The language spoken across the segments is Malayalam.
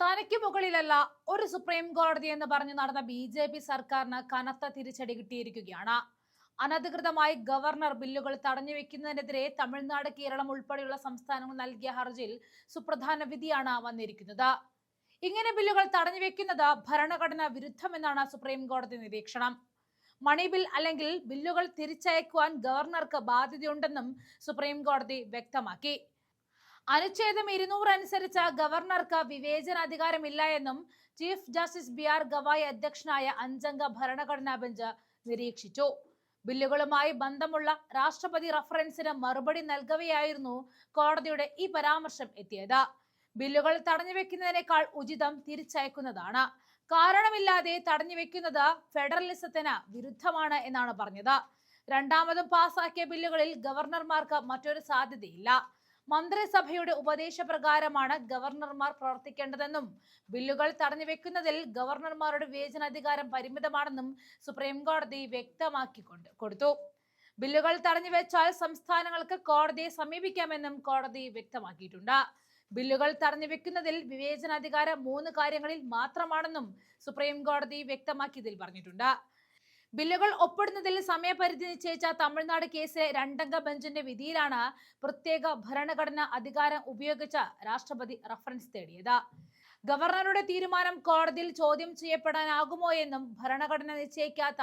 തനിക്ക് മുകളിലല്ല ഒരു സുപ്രീം കോടതി എന്ന് പറഞ്ഞ് നടന്ന ബി ജെ പി സർക്കാരിന് കനത്ത തിരിച്ചടി കിട്ടിയിരിക്കുകയാണ്. അനധികൃതമായി ഗവർണർ ബില്ലുകൾ തടഞ്ഞു വെക്കുന്നതിനെതിരെ തമിഴ്നാട് കേരളം ഉൾപ്പെടെയുള്ള സംസ്ഥാനങ്ങൾ നൽകിയ ഹർജിയിൽ സുപ്രധാന വിധിയാണ് വന്നിരിക്കുന്നത്. ഇങ്ങനെ ബില്ലുകൾ തടഞ്ഞു വെക്കുന്നത് ഭരണഘടന വിരുദ്ധമെന്നാണ് സുപ്രീം കോടതി നിരീക്ഷണം. മണി ബിൽ അല്ലെങ്കിൽ ബില്ലുകൾ തിരിച്ചയക്കുവാൻ ഗവർണർക്ക് ബാധ്യതയുണ്ടെന്നും സുപ്രീം കോടതി വ്യക്തമാക്കി. അനുച്ഛേദം ഇരുന്നൂറ് അനുസരിച്ച് ഗവർണർക്ക് വിവേചനാധികാരമില്ല എന്നും chief justice B R Gavai അധ്യക്ഷനായ അഞ്ചംഗ ഭരണഘടനാ ബെഞ്ച് നിരീക്ഷിച്ചു. ബില്ലുകളുമായി ബന്ധമുള്ള രാഷ്ട്രപതി റഫറൻസിന് മറുപടി നൽകവെയായിരുന്നു കോടതിയുടെ ഈ പരാമർശം എത്തിയത്. ബില്ലുകൾ തടഞ്ഞു വെക്കുന്നതിനേക്കാൾ ഉചിതം തിരിച്ചയക്കുന്നതാണ്. കാരണമില്ലാതെ തടഞ്ഞു വെക്കുന്നത് ഫെഡറലിസത്തിന് വിരുദ്ധമാണ് എന്നാണ് പറഞ്ഞത്. രണ്ടാമതും പാസാക്കിയ ബില്ലുകളിൽ ഗവർണർമാർക്ക് മറ്റൊരു സാധ്യതയില്ല. മന്ത്രിസഭയുടെ ഉപദേശപ്രകാരമാണ് ഗവർണർമാർ പ്രവർത്തിക്കേണ്ടതെന്നും ബില്ലുകൾ തടഞ്ഞു വെക്കുന്നതിൽ ഗവർണർമാരുടെ വിവേചനാധികാരം പരിമിതമാണെന്നും സുപ്രീം കോടതി വ്യക്തമാക്കിക്കൊണ്ട് കൊടുത്തു. ബില്ലുകൾ തടഞ്ഞു വെച്ചാൽ സംസ്ഥാനങ്ങൾക്ക് കോടതിയെ സമീപിക്കാമെന്നും കോടതി വ്യക്തമാക്കിയിട്ടുണ്ട്. ബില്ലുകൾ തടഞ്ഞു വെക്കുന്നതിൽ വിവേചനാധികാരം മൂന്ന് കാര്യങ്ങളിൽ മാത്രമാണെന്നും സുപ്രീം കോടതി വ്യക്തമാക്കിയതിൽ പറഞ്ഞിട്ടുണ്ട്. ബില്ലുകൾ ഒപ്പിടുന്നതിൽ സമയപരിധി നിശ്ചയിച്ച തമിഴ്നാട് കേസിലെ രണ്ടംഗ ബെഞ്ചിന്റെ വിധിയിലാണ് പ്രത്യേക ഭരണഘടനാ അധികാരം ഉപയോഗിച്ച് രാഷ്ട്രപതി റഫറൻസ് തേടിയത്. ഗവർണറുടെ തീരുമാനം കോടതിയിൽ ചോദ്യം ചെയ്യപ്പെടാനാകുമോ എന്നും ഭരണഘടന നിശ്ചയിക്കാത്ത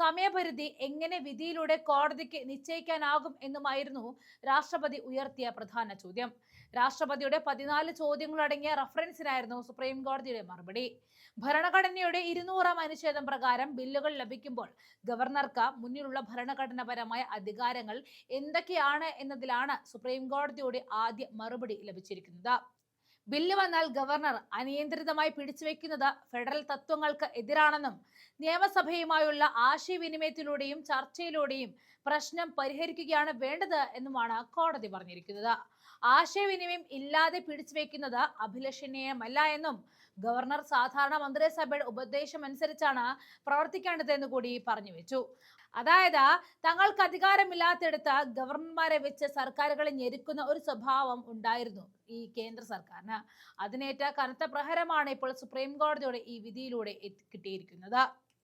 സമയപരിധി എങ്ങനെ വിധിയിലൂടെ കോടതിക്ക് നിശ്ചയിക്കാനാകും എന്നുമായിരുന്നു രാഷ്ട്രപതി ഉയർത്തിയ പ്രധാന ചോദ്യം. രാഷ്ട്രപതിയുടെ പതിനാല് ചോദ്യങ്ങളടങ്ങിയ റഫറൻസിനായിരുന്നു സുപ്രീം കോടതിയുടെ മറുപടി. ഭരണഘടനയുടെ ഇരുന്നൂറാം അനുച്ഛേദം പ്രകാരം ബില്ലുകൾ ലഭിക്കുമ്പോൾ ഗവർണർക്ക് മുന്നിലുള്ള ഭരണഘടനാപരമായ അധികാരങ്ങൾ എന്തൊക്കെയാണ് എന്നതിലാണ് സുപ്രീം കോടതിയുടെ ആദ്യ മറുപടി ലഭിച്ചിരിക്കുന്നത്. ബില്ല് വന്നാൽ ഗവർണർ അനിയന്ത്രിതമായി പിടിച്ചുവെക്കുന്നത് ഫെഡറൽ തത്വങ്ങൾക്ക് എതിരാണെന്നും നിയമസഭയുമായുള്ള ആശയവിനിമയത്തിലൂടെയും ചർച്ചയിലൂടെയും പ്രശ്നം പരിഹരിക്കുകയാണ് വേണ്ടത് എന്നുമാണ് കോടതി പറഞ്ഞിരിക്കുന്നത്. ആശയവിനിമയം ഇല്ലാതെ പിടിച്ചുവെക്കുന്നത് അഭിലഷണീയമല്ല എന്നും ഗവർണർ സാധാരണ മന്ത്രിസഭയുടെ ഉപദേശം അനുസരിച്ചാണ് പ്രവർത്തിക്കേണ്ടതെന്ന് കൂടി പറഞ്ഞു വെച്ചു. അതായത് തങ്ങൾക്ക് അധികാരമില്ലാത്തിടത്ത് ഗവർണർമാരെ വെച്ച് സർക്കാരുകളെ ഞെരുക്കുന്ന ഒരു സ്വഭാവം ഉണ്ടായിരുന്നു ഈ കേന്ദ്ര സർക്കാരിന്. അതിനേറ്റ കനത്ത പ്രഹരമാണ് ഇപ്പോൾ സുപ്രീം കോടതിയുടെ ഈ വിധിയിലൂടെ കിട്ടിയിരിക്കുന്നത്.